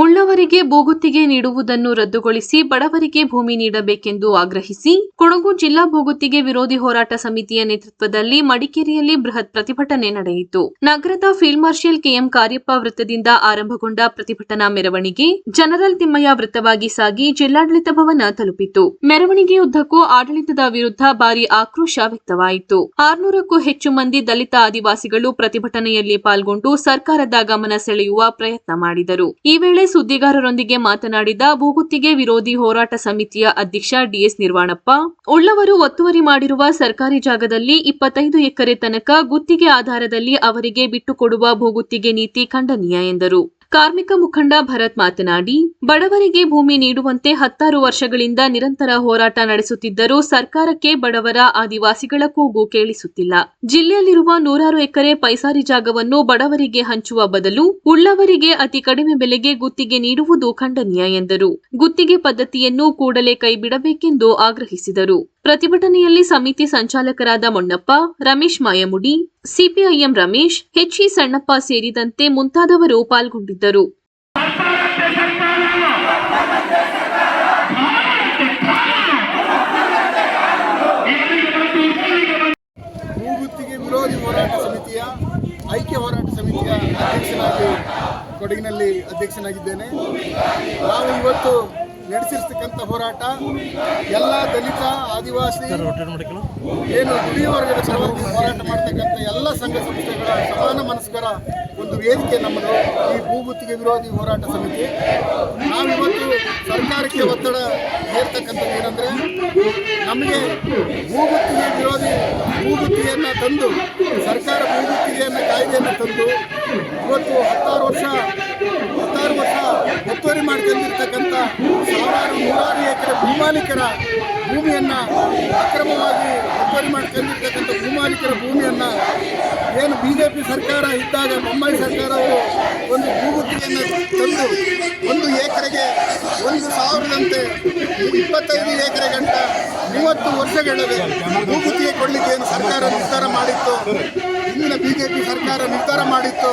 ಉಳ್ಳವರಿಗೆ ಭೂಗುತ್ತಿಗೆ ನೀಡುವುದನ್ನು ರದ್ದುಗೊಳಿಸಿ ಬಡವರಿಗೆ ಭೂಮಿ ನೀಡಬೇಕೆಂದು ಆಗ್ರಹಿಸಿ ಕೊಡಗು ಜಿಲ್ಲಾ ಭೂಗುತ್ತಿಗೆ ವಿರೋಧಿ ಹೋರಾಟ ಸಮಿತಿಯ ನೇತೃತ್ವದಲ್ಲಿ ಮಡಿಕೇರಿಯಲ್ಲಿ ಬೃಹತ್ ಪ್ರತಿಭಟನೆ ನಡೆಯಿತು. ನಗರದ ಫೀಲ್ಡ್ ಮಾರ್ಷಲ್ ಕೆಎಂ ಕಾರ್ಯಪ್ಪ ವೃತ್ತದಿಂದ ಆರಂಭಗೊಂಡ ಪ್ರತಿಭಟನಾ ಮೆರವಣಿಗೆ ಜನರಲ್ ತಿಮ್ಮಯ್ಯ ವೃತ್ತವಾಗಿ ಸಾಗಿ ಜಿಲ್ಲಾಡಳಿತ ಭವನ ತಲುಪಿತು. ಮೆರವಣಿಗೆಯುದ್ದಕ್ಕೂ ಆಡಳಿತದ ವಿರುದ್ಧ ಭಾರಿ ಆಕ್ರೋಶ ವ್ಯಕ್ತವಾಯಿತು. ಆರ್ನೂರಕ್ಕೂ ಹೆಚ್ಚು ಮಂದಿ ದಲಿತ ಆದಿವಾಸಿಗಳು ಪ್ರತಿಭಟನೆಯಲ್ಲಿ ಪಾಲ್ಗೊಂಡು ಸರ್ಕಾರದ ಗಮನ ಸೆಳೆಯುವ ಪ್ರಯತ್ನ ಮಾಡಿದರು. ಈ ವೇಳೆ ಸುದ್ದಿಗಾರರೊಂದಿಗೆ ಮಾತನಾಡಿದ ಭೂಗುತ್ತಿಗೆ ವಿರೋಧಿ ಹೋರಾಟ ಸಮಿತಿಯ ಅಧ್ಯಕ್ಷ ಡಿಎಸ್ ನಿರ್ವಾಣಪ್ಪ, ಉಳ್ಳವರು ಒತ್ತುವರಿ ಮಾಡಿರುವ ಸರ್ಕಾರಿ ಜಾಗದಲ್ಲಿ ಇಪ್ಪತ್ತೈದು ಎಕರೆ ತನಕ ಗುತ್ತಿಗೆ ಆಧಾರದಲ್ಲಿ ಅವರಿಗೆ ಬಿಟ್ಟುಕೊಡುವ ಭೂಗುತ್ತಿಗೆ ನೀತಿ ಖಂಡನೀಯ ಎಂದರು. ಕಾರ್ಮಿಕ ಮುಖಂಡ ಭರತ್ ಮಾತನಾಡಿ, ಬಡವರಿಗೆ ಭೂಮಿ ನೀಡುವಂತೆ ಹತ್ತಾರು ವರ್ಷಗಳಿಂದ ನಿರಂತರ ಹೋರಾಟ ನಡೆಸುತ್ತಿದ್ದರೂ ಸರ್ಕಾರಕ್ಕೆ ಬಡವರ ಆದಿವಾಸಿಗಳ ಕೂಗು ಕೇಳಿಸುತ್ತಿಲ್ಲ. ಜಿಲ್ಲೆಯಲ್ಲಿರುವ ನೂರಾರು ಎಕರೆ ಪೈಸಾರಿ ಜಾಗವನ್ನು ಬಡವರಿಗೆ ಹಂಚುವ ಬದಲು ಉಳ್ಳವರಿಗೆ ಅತಿ ಕಡಿಮೆ ಬೆಲೆಗೆ ಗುತ್ತಿಗೆ ನೀಡುವುದು ಖಂಡನೀಯ ಎಂದರು. ಗುತ್ತಿಗೆ ಪದ್ಧತಿಯನ್ನು ಕೂಡಲೇ ಕೈಬಿಡಬೇಕೆಂದು ಆಗ್ರಹಿಸಿದರು. ಪ್ರತಿಭಟನೆಯಲ್ಲಿ ಸಮಿತಿ ಸಂಚಾಲಕರಾದ Monnappa, Ramesh Mayamudi CPIM Ramesh H E Sannappa ಸೇರಿದಂತೆ ಮುಂತಾದವರು ಪಾಲ್ಗೊಂಡಿದ್ದರು. ವಿರೋಧಿ ಹೋರಾಟ ಸಮಿತಿಯ, ಐಕ್ಯ ಹೋರಾಟ ಸಮಿತಿಯ ಅಧ್ಯಕ್ಷನಾಗಿ, ಕೊಡಗಿನಲ್ಲಿ ಅಧ್ಯಕ್ಷನಾಗಿದ್ದೇನೆ. ನಾವು ಇವತ್ತು ನಡೆಸಿರ್ತಕ್ಕಂಥ ಹೋರಾಟ ಎಲ್ಲ ದಲಿತ ಆದಿವಾಸಿ ಏನು ದುಡಿಯ ವರ್ಗದ ಹೋರಾಟ ಮಾಡ್ತಕ್ಕಂಥ ಎಲ್ಲ ಸಂಘ ಸಂಸ್ಥೆಗಳ ಸಮಾನ ಮನಸ್ಕರ ಒಂದು ವೇದಿಕೆ ನಮ್ಮದು. ಈ ಭೂಗುತ್ತಿಗೆ ವಿರೋಧಿ ಹೋರಾಟ ಸಮಿತಿ. ನಾವಿವತ್ತು ಸರ್ಕಾರಕ್ಕೆ ಒತ್ತಡ ಹೇರ್ತಕ್ಕಂಥದ್ದು ಏನಂದರೆ ನಮಗೆ ಭೂಗುತ್ತಿಗೆ ವಿರೋಧಿ ಭೂಗುತ್ತಿಗೆಯನ್ನು ತಂದು ಸರ್ಕಾರ ಭೂಗುತ್ತಿಗೆಯನ್ನು ಕಾಯ್ದೆಯನ್ನು ತಂದು ಇವತ್ತು ಹತ್ತಾರು ವರ್ಷ ಹತ್ತಾರು ವರ್ಷ ಒತ್ತುವರಿ ಮಾಡ್ಕೊಂಡಿರ್ತಕ್ಕಂಥ ಭೂಮಾಲೀಕರ ಭೂಮಿಯನ್ನು ಅಕ್ರಮವಾಗಿ ಒತ್ತುವರಿ ಮಾಡ್ಕೊಂಡಿರ್ತಕ್ಕಂಥ ಭೂಮಾಲೀಕರ ಭೂಮಿಯನ್ನು ಪಿ ಸರ್ಕಾರ ಇದ್ದಾಗ, ಬೊಮ್ಮಾಯಿ ಸರ್ಕಾರ ಒಂದು ಭೂಗುತ್ತಿಗೆಯನ್ನು ತಂದು ಒಂದು ಎಕರೆಗೆ ಒಂದು ಸಾವಿರದಂತೆ ಇಪ್ಪತ್ತೈದು ಎಕರೆ ಗಂಟ ಮೂವತ್ತು ವರ್ಷಗಳಲ್ಲಿ ಭೂಗುತ್ತಿಗೆ ಕೊಡಲಿಕ್ಕೆ ಏನು ಸರ್ಕಾರ ನಿರ್ಧಾರ ಮಾಡಿತ್ತು? ಇಂದಿನ ಬಿ ಜೆ ಪಿ ಸರ್ಕಾರ ನಿರ್ಧಾರ ಮಾಡಿತ್ತು.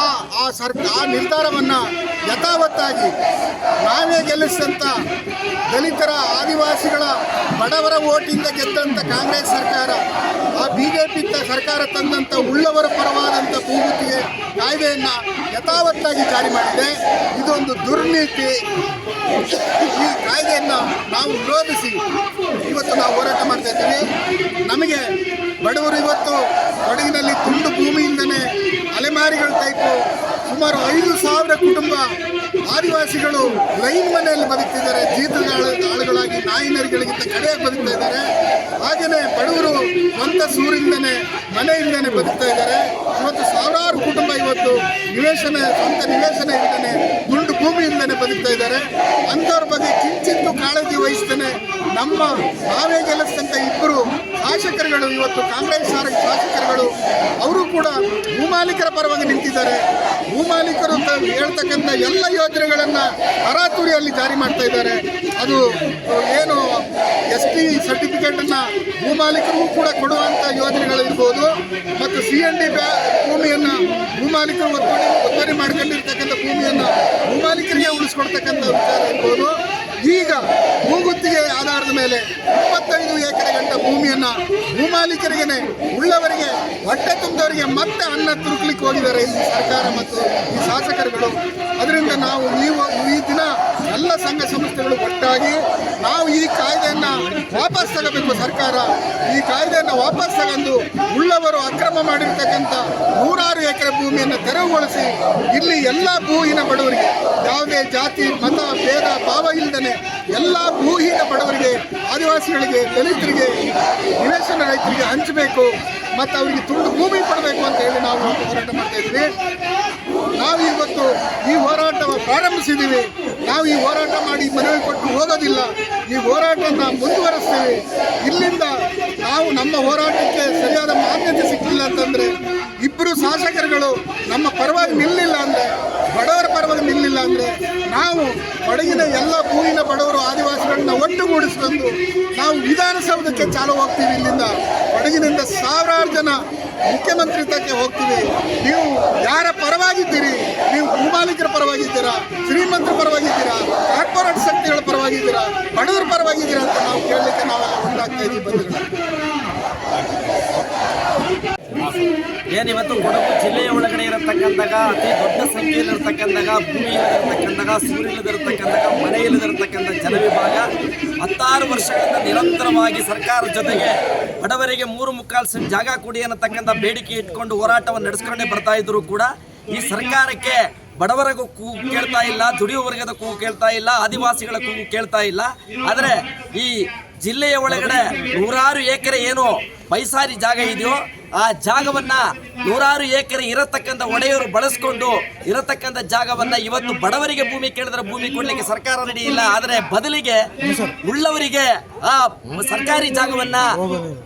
ಆ ಆ ಸರ್, ಆ ನಿರ್ಧಾರವನ್ನು ಯಥಾವತ್ತಾಗಿ ನಾವೇ ಗೆಲ್ಲಿಸಿದಂಥ ದಲಿತರ ಆದಿವಾಸಿಗಳ ಬಡವರ ಓಟಿಂದ ಗೆದ್ದಂಥ ಕಾಂಗ್ರೆಸ್ ಸರ್ಕಾರ, ಆ ಬಿ ಜೆ ಪಿ ಸರ್ಕಾರ ತಂದಂಥ ಉಳ್ಳವರ ಪರವಾದಂಥ ಭೂಮಿಗೆ ಕಾಯ್ದೆಯನ್ನು ಯಥಾವತ್ತಾಗಿ ಜಾರಿ ಮಾಡಿದೆ. ಇದೊಂದು ದುರ್ನೀತಿ. ಈ ಕಾಯ್ದೆಯನ್ನು ನಾವು ವಿರೋಧಿಸಿ ಇವತ್ತು ನಾವು ಹೋರಾಟ ಮಾಡ್ತಾ ಇದ್ದೀವಿ. ನಮಗೆ ಬಡವರು ಇವತ್ತು ಕೊಡಗಿನಲ್ಲಿ ತುಂಡು ಭೂಮಿಯಿಂದನೇ ಅಲೆಮಾರಿಗಳ ಟೈಪು ಸುಮಾರು ಐದು ಸಾವಿರ ಕುಟುಂಬ ಆದಿವಾಸಿಗಳು ಲೈನ್ ಮನೆಯಲ್ಲಿ ಬದುಕ್ತಿದ್ದಾರೆ. ಜೀತಗಾಳ ಆಳುಗಳಾಗಿ ನಾಯಿನರಿಗಳಿಗಿಂತ ಕಡೆಯಾಗಿ ಬದುಕ್ತಾ ಇದ್ದಾರೆ. ಹಾಗೆಯೇ ಬಡವರು ಸ್ವಂತ ಸೂರಿಂದನೇ ಮನೆಯಿಂದನೇ ಬದುಕ್ತಾ ಇದ್ದಾರೆ. ಇವತ್ತು ಸಾವಿರಾರು ಕುಟುಂಬ ಇವತ್ತು ನಿವೇಶನ, ಸ್ವಂತ ನಿವೇಶನ ಇಲ್ಲದೇ ದುಂಡು ಭೂಮಿಯಿಂದನೇ ಬದುಕ್ತಾ ಇದ್ದಾರೆ. ಅಂಥವ್ರ ಬಗ್ಗೆ ಕಿಂಚಿತ್ತು ಕಾಳಜಿ ವಹಿಸ್ತೇನೆ ನಮ್ಮ ನಾವೇ ಗೆಲ್ಲಿಸಿದಂಥ ಇಬ್ಬರು ಶಾಸಕರುಗಳು ಇವತ್ತು ಕಾಂಗ್ರೆಸ್ ಶಾಸಕರುಗಳು, ಅವರು ಕೂಡ ಭೂಮಾಲೀಕರ ಪರವಾಗಿ ನಿಂತಿದ್ದಾರೆ. ಭೂಮಾಲೀಕರು ಹೇಳ್ತಕ್ಕಂಥ ಎಲ್ಲ ಯೋಜನೆಗಳನ್ನು ಅರಾತುರಿಯಲ್ಲಿ ಜಾರಿ ಮಾಡ್ತಾ ಇದ್ದಾರೆ. ಅದು, ಏನು ಎಸ್ ಟಿ ಸರ್ಟಿಫಿಕೇಟನ್ನು ಭೂಮಾಲೀಕರಿಗೂ ಕೂಡ ಕೊಡುವಂಥ ಯೋಜನೆಗಳು ಇರ್ಬೋದು ಮತ್ತು ಸಿ ಎನ್ ಡಿ ಬ್ಯಾ, ಭೂಮಿಯನ್ನು ಭೂಮಾಲೀಕರು ಒತ್ತುವರಿ ಒತ್ತುವರಿ ಮಾಡ್ಕೊಂಡಿರ್ತಕ್ಕಂಥ ಭೂಮಿಯನ್ನು ಭೂಮಾಲೀಕರಿಗೆ ಉಳಿಸ್ಕೊಡ್ತಕ್ಕಂಥ ವಿಚಾರ ಇರ್ಬೋದು. ಈಗ ಭೂಗುತ್ತಿಗೆ ಆಧಾರದ ಮೇಲೆ ಇಪ್ಪತ್ತೈದು ಎಕರೆ ಗಂಟೆ ಭೂಮಿಯನ್ನು ಭೂಮಾಲೀಕರಿಗೆ ಉಳ್ಳವರಿಗೆ ಹೊಟ್ಟೆ ತುಂಬಿದವರಿಗೆ ಮತ್ತೆ ಅನ್ನ ತುರುಕ್ಲಿಕ್ಕೆ ಹೋಗಿದ್ದಾರೆ ಈ ಸರ್ಕಾರ ಮತ್ತು ಈ ಶಾಸಕರುಗಳು. ಅದರಿಂದ ನಾವು ನೀವು ಈ ದಿನ ಎಲ್ಲ ಸಂಘ ಸಂಸ್ಥೆಗಳು ಒಟ್ಟಾಗಿ ನಾವು ಈ ಕಾಯ್ದೆಯನ್ನು ವಾಪಸ್ ತಗೋಬೇಕು ಸರ್ಕಾರ. ಈ ಕಾಯ್ದೆಯನ್ನು ವಾಪಸ್ ತಗೊಂಡು ಉಳ್ಳವರು ಅಕ್ರಮ ಮಾಡಿರ್ತಕ್ಕಂಥ ನೂರಾರು ಎಕರೆ ಭೂಮಿಯನ್ನು ತೆರವುಗೊಳಿಸಿ ಇಲ್ಲಿ ಎಲ್ಲ ಭೂಹೀನ ಬಡವರಿಗೆ ಯಾವುದೇ ಜಾತಿ, ಮತ, ಭೇದ, ಭಾವ ಇಲ್ಲದೇ ಎಲ್ಲ ಭೂಹೀನ ಬಡವರಿಗೆ, ಆದಿವಾಸಿಗಳಿಗೆ, ದಲಿತರಿಗೆ ನಿವೇಶನ ರೈತರಿಗೆ ಹಂಚಬೇಕು. ಮತ್ತು ಅವರಿಗೆ ತುಂಡು ಭೂಮಿ ಕೊಡಬೇಕು ಅಂತ ಹೇಳಿ ನಾವು ಹೋರಾಟ ಮಾಡ್ತಾ ಇದ್ದೀವಿ. ನಾವು ಇವತ್ತು ಈ ಹೋರಾಟವನ್ನು ಪ್ರಾರಂಭಿಸಿದ್ದೀವಿ. ನಾವು ಈ ಹೋರಾಟ ಮಾಡಿ ಮನವಿ ಕೊಟ್ಟು ಹೋಗೋದಿಲ್ಲ. ಈ ಹೋರಾಟವನ್ನು ಮುಂದುವರಿಸ್ತೀವಿ. ಇಲ್ಲಿಂದ ನಾವು ನಮ್ಮ ಹೋರಾಟಕ್ಕೆ ಸರಿಯಾದ ಮಾನ್ಯತೆ ಸಿಕ್ಕಿಲ್ಲ ಅಂತಂದರೆ ಇಬ್ಬರು ಶಾಸಕರುಗಳು ನಮ್ಮ ಪರವಾಗಿ ನಿಲ್ಲಿಲ್ಲ ಅಂದರೆ, ಬಡವರ ಪರವಾಗಿ ನಿಲ್ಲಿಲ್ಲ ಅಂದರೆ ನಾವು ಕೊಡಗಿನ ಎಲ್ಲ ಭೂಮಿನ ಬಡವರು ಆದಿವಾಸಿಗಳನ್ನ ಒಟ್ಟುಗೂಡಿಸ್ಕೊಂಡು ನಾವು ವಿಧಾನಸೌಧಕ್ಕೆ ಚಾಲು ಹೋಗ್ತೀವಿ. ಇಲ್ಲಿಂದ ಕೊಡಗಿನಿಂದ ಸಾವಿರಾರು ಜನ ಮುಖ್ಯಮಂತ್ರಿ ತಕ್ಕೆ ಹೋಗ್ತೀವಿ. ನೀವು ಯಾರ ಪರವಾಗಿದ್ದೀರಿ? ನೀವು ಭೂಮಾಲೀಕರ ಪರವಾಗಿದ್ದೀರಾ? ಶ್ರೀಮಂತರ ಪರವಾಗಿ ಬಡವರ ಪರವಾಗಿದ್ದೀರಾ ಅಂತ ನಾವು ಕೇಳಲಿಕ್ಕೆ ನಾವೆಲ್ಲ ಒಂದಾಗ್ತಾ ಇದ್ದೀವಿ ಏನಿವತ್ತು ಕೊಡಗು ಜಿಲ್ಲೆಯ ಒಳಗಡೆ ಇರತಕ್ಕಂಥ ಅತಿ ದೊಡ್ಡ ಸಂಖ್ಯೆಯಲ್ಲಿ ಇರತಕ್ಕಂತಹ ಭೂಮಿ ಇಲ್ಲದಿರತಕ್ಕಂಥ ಸೂರ್ಯ ಇಲ್ಲದಿರತಕ್ಕಂತಹ ಮನೆ ಇಲ್ಲದಿರತಕ್ಕಂಥ ಜನವಿಭಾಗ ಹತ್ತಾರು ವರ್ಷಗಳಿಂದ ನಿರಂತರವಾಗಿ ಸರ್ಕಾರ ಜೊತೆಗೆ ಬಡವರಿಗೆ ಮೂರು ಮುಕ್ಕಾಲು ಜಾಗ ಕೊಡಿ ಅನ್ನತಕ್ಕಂಥ ಬೇಡಿಕೆ ಇಟ್ಕೊಂಡು ಹೋರಾಟವನ್ನು ನಡೆಸ್ಕೊಂಡೇ ಬರ್ತಾ ಇದ್ರು ಕೂಡ ಈ ಸರ್ಕಾರಕ್ಕೆ ಬಡವರಿಗೂ ಕೂಗು ಕೇಳ್ತಾ ಇಲ್ಲ ದುಡಿಯುವ ವರ್ಗದ ಕೂಗು ಕೇಳ್ತಾ ಇಲ್ಲ, ಆದಿವಾಸಿಗಳ ಕೂಗು ಕೇಳ್ತಾ ಇಲ್ಲ. ಆದರೆ ಈ ಜಿಲ್ಲೆಯ ಒಳಗಡೆ ನೂರಾರು ಎಕರೆ ಏನು ಪೈಸಾರಿ ಜಾಗ ಇದೆಯೋ, ಆ ಜಾಗವನ್ನ ನೂರಾರು ಎಕರೆ ಇರತಕ್ಕಂಥ ಒಡೆಯರು ಬಳಸ್ಕೊಂಡು ಇರತಕ್ಕಂಥ ಜಾಗವನ್ನ ಇವತ್ತು ಬಡವರಿಗೆ ಭೂಮಿ ಕೇಳಿದ್ರೆ ಭೂಮಿ ಕೊಡ್ಲಿಕ್ಕೆ ಸರ್ಕಾರ ರೆಡಿ ಇಲ್ಲ. ಆದರೆ ಬದಲಿಗೆ ಉಳ್ಳವರಿಗೆ, ಆ, ಸರ್ಕಾರಿ ಜಾಗವನ್ನ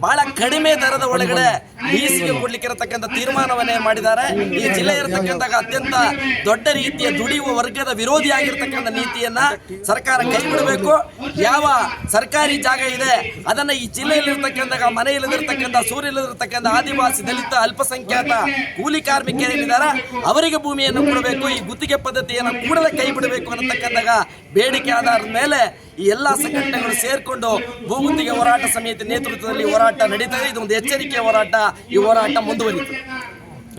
ಬಹಳ ಕಡಿಮೆ ದರದ ಒಳಗಡೆ ಬೀಸಿಗೆ ಕೊಡ್ಲಿಕ್ಕೆ ಇರತಕ್ಕಂಥ ತೀರ್ಮಾನವನ್ನೇ ಮಾಡಿದ್ದಾರೆ. ಈ ಜಿಲ್ಲೆ ಇರತಕ್ಕಂಥ ಅತ್ಯಂತ ದೊಡ್ಡ ರೀತಿಯ ದುಡಿಯುವ ವರ್ಗದ ವಿರೋಧಿಯಾಗಿರ್ತಕ್ಕಂಥ ನೀತಿಯನ್ನ ಸರ್ಕಾರ ಕೈ ಬಿಡಬೇಕು ಯಾವ ಸರ್ಕಾರಿ ಜಾಗ ಇದೆ, ಅದನ್ನ ಈ ಜಿಲ್ಲೆಯಲ್ಲಿರ್ತಕ್ಕಂಥ ಮನೆ ಇಲ್ಲದಿರ್ತಕ್ಕಂಥ ಸೂರ್ಯ ಇಲ್ಲದಿರ್ತಕ್ಕಂಥ ಆದಿವಾಸಿ ದಲಿತ ಅಲ್ಪಸಂಖ್ಯಾತ ಕೂಲಿ ಕಾರ್ಮಿಕರೇನಿದ್ದಾರೆ ಅವರಿಗೆ ಭೂಮಿಯನ್ನು ಕೊಡಬೇಕು, ಈ ಗುತ್ತಿಗೆ ಪದ್ಧತಿಯನ್ನು ಕೂಡಲೇ ಕೈ ಬಿಡಬೇಕು ಅನ್ನತಕ್ಕಂತಹ ಬೇಡಿಕೆ ಆಧಾರದ ಮೇಲೆ ಈ ಎಲ್ಲ ಸಂಘಟನೆಗಳು ಸೇರಿಕೊಂಡು ಭೂಗುತ್ತಿಗೆ ಹೋರಾಟ ಸಮಿತಿ ನೇತೃತ್ವದಲ್ಲಿ ಹೋರಾಟ ನಡೀತದೆ. ಇದು ಒಂದು ಎಚ್ಚರಿಕೆಯ ಹೋರಾಟ. ಈ ಹೋರಾಟ ಮುಂದುವರಿತು